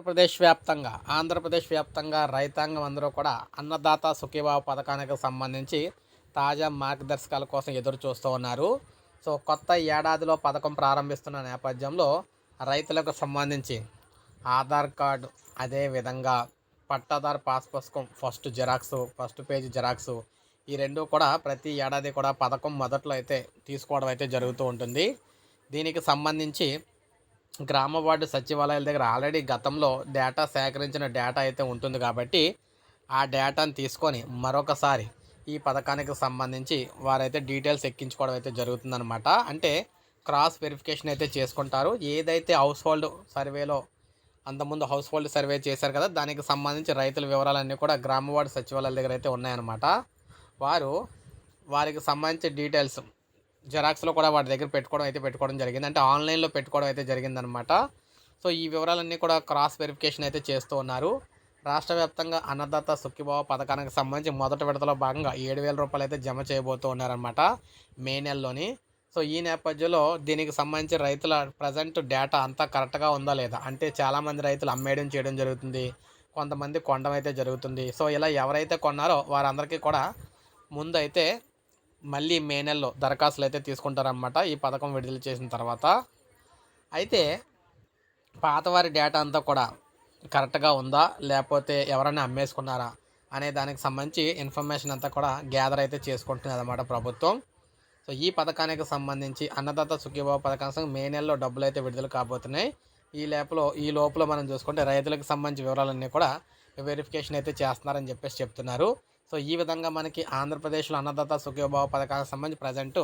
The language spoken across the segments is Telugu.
ఆంధ్రప్రదేశ్ వ్యాప్తంగా ఆంధ్రప్రదేశ్ వ్యాప్తంగా రైతాంగం అందరూ కూడా అన్నదాత సుఖీభావ పథకానికి సంబంధించి తాజా మార్గదర్శకాల కోసం ఎదురు చూస్తూ ఉన్నారు. సో కొత్త ఏడాదిలో పథకం ప్రారంభిస్తున్న నేపథ్యంలో రైతులకు సంబంధించి ఆధార్ కార్డు అదేవిధంగా పట్టాదారు పాస్ పుస్తకం first xerox first page xerox ఈ రెండు కూడా ప్రతి ఏడాది కూడా పథకం మొదట్లో అయితే తీసుకోవడం అయితే జరుగుతూ ఉంటుంది. దీనికి సంబంధించి గ్రామ వార్డు సచివాలయాల దగ్గర ఆల్రెడీ గతంలో డేటా సేకరించిన డేటా అయితే ఉంటుంది కాబట్టి ఆ డేటాను తీసుకొని మరొకసారి ఈ పథకానికి సంబంధించి వారైతే డీటెయిల్స్ ఎక్కించుకోవడం అయితే జరుగుతుందన్నమాట. అంటే క్రాస్ వెరిఫికేషన్ అయితే చేసుకుంటారు. ఏదైతే హౌస్ హోల్డ్ సర్వేలో అంతకుముందు హౌస్ హోల్డ్ సర్వే చేశారు కదా దానికి సంబంధించి రైతుల వివరాలన్నీ కూడా గ్రామ వార్డు సచివాలయాల దగ్గర అయితే ఉన్నాయన్నమాట. వారు వారికి సంబంధించి డీటెయిల్స్ జెరాక్స్లో కూడా వాటి దగ్గర పెట్టుకోవడం అయితే పెట్టుకోవడం జరిగింది. అంటే ఆన్లైన్లో పెట్టుకోవడం అయితే జరిగిందనమాట సో ఈ వివరాలన్నీ కూడా క్రాస్ వెరిఫికేషన్ అయితే చేస్తూ ఉన్నారు. రాష్ట్ర వ్యాప్తంగా అన్నదాత సుఖీభావ పథకానికి సంబంధించి మొదటి విడతలో భాగంగా ఏడు వేల రూపాయలు అయితే జమ చేయబోతూ ఉన్నారనమాట మే నెలలోని. సో ఈ నేపథ్యంలో దీనికి సంబంధించి రైతుల ప్రజెంట్ డేటా అంతా కరెక్ట్గా ఉందా లేదా? అంటే చాలామంది రైతులు అమ్మేయడం చేయడం జరుగుతుంది. కొంతమంది కొండమైతే అయితే జరుగుతుంది. సో ఇలా ఎవరైతే కొన్నారో వారందరికీ కూడా ముందైతే మళ్ళీ మే నెలలో దరఖాస్తులు అయితే తీసుకుంటారనమాట ఈ పథకం విడుదల చేసిన తర్వాత. అయితే పాతవారి డేటా అంతా కూడా కరెక్ట్గా ఉందా? లేకపోతే ఎవరైనా అమ్మేసుకున్నారా? అనే దానికి సంబంధించి ఇన్ఫర్మేషన్ అంతా కూడా గ్యాదర్ అయితే చేసుకుంటుంది అనమాట ప్రభుత్వం. సో ఈ పథకానికి సంబంధించి అన్నదాత సుఖీభావ పథకానికి మే నెలలో డబ్బులు అయితే విడుదల కాబోతున్నాయి. ఈ లేపలో ఈ లోపల మనం చూసుకుంటే రైతులకు సంబంధించి వివరాలన్నీ కూడా వెరిఫికేషన్ అయితే చేస్తున్నారని చెప్పేసి చెప్తున్నారు. సో ఈ విధంగా మనకి ఆంధ్రప్రదేశ్లో అన్నదాత సుఖీభావ పథకానికి సంబంధించి ప్రజెంట్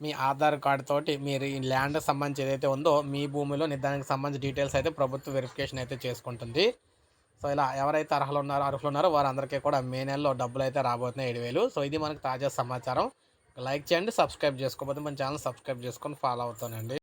మీ ఆధార్ కార్డు తోటి మీరు ఈ ల్యాండ్కి సంబంధించి ఏదైతే ఉందో మీ భూమిలో దానికి సంబంధించి డీటెయిల్స్ అయితే ప్రభుత్వ వెరిఫికేషన్ అయితే చేసుకుంటుంది. సో ఇలా ఎవరైతే అర్హులు ఉన్నారో అర్హులు ఉన్నారో వారందరికీ కూడా మే నెలలో డబ్బులు అయితే రాబోతున్నాయి ఏడు వేలు. సో ఇది మనకు తాజా సమాచారం. లైక్ చేయండి సబ్స్క్రైబ్ చేసుకోకపోతే మన ఛానల్ సబ్స్క్రైబ్ చేసుకొని ఫాలో అవుతానండి.